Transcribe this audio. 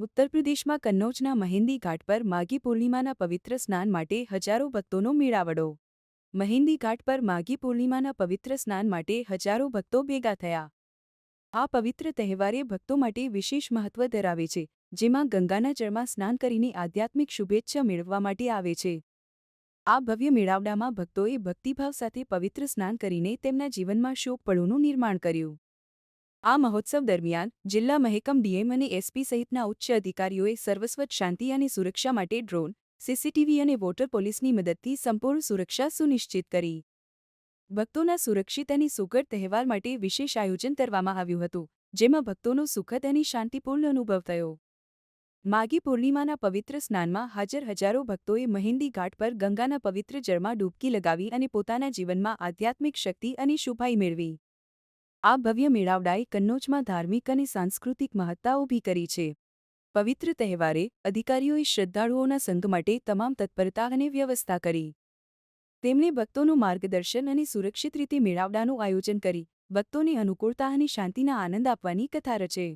ઉત્તર પ્રદેશમાં કન્નૌજના મહેંદી ઘાટ પર માઘી પૂર્ણિમાના પવિત્ર સ્નાન માટે હજારો ભક્તોનો મેળાવડો. મહેંદી ઘાટ પર માઘી પૂર્ણિમાના પવિત્ર સ્નાન માટે હજારો ભક્તો ભેગા થયા. આ પવિત્ર તહેવારે ભક્તો માટે વિશેષ મહત્વ ધરાવે છે, જેમાં ગંગાના જળમાં સ્નાન કરીને આધ્યાત્મિક શુભેચ્છા મેળવવા માટે આવે છે. આ ભવ્ય મેળાવડામાં ભક્તોએ ભક્તિભાવ સાથે પવિત્ર સ્નાન કરીને તેમના જીવનમાં શોક નિર્માણ કર્યું. આ મહોત્સવ દરમિયાન જિલ્લા મહેકમ ડીએમ અને એસપી સહિતના ઉચ્ચ અધિકારીઓએ સર્વસ્વત શાંતિ અને સુરક્ષા માટે ડ્રોન, સીસીટીવી અને વોટર પોલીસની મદદથી સંપૂર્ણ સુરક્ષા સુનિશ્ચિત કરી. ભક્તોના સુરક્ષિત અને સુઘડ તહેવાર માટે વિશેષ આયોજન કરવામાં આવ્યું હતું, જેમાં ભક્તોનો સુખદ અને શાંતિપૂર્ણ અનુભવ થયો. માઘી પૂર્ણિમાના પવિત્ર સ્નાનમાં હાજર હજારો ભક્તોએ મહેંદી ઘાટ પર ગંગાના પવિત્ર જળમાં ડૂબકી લગાવી અને પોતાના જીવનમાં આધ્યાત્મિક શક્તિ અને શુભાઈ મેળવી. આ ભવ્ય મેળાવડાએ કન્નોજમાં ધાર્મિક અને સાંસ્કૃતિક મહત્તા ઊભી કરી છે. પવિત્ર તહેવારે અધિકારીઓએ શ્રદ્ધાળુઓના સંઘ માટે તમામ તત્પરતા અને વ્યવસ્થા કરી. તેમણે ભક્તોનું માર્ગદર્શન અને સુરક્ષિત રીતે મેળાવડાનું આયોજન કરી, ભક્તોને અનુકૂળતા અને શાંતિના આનંદ આપવાની કથા રચે.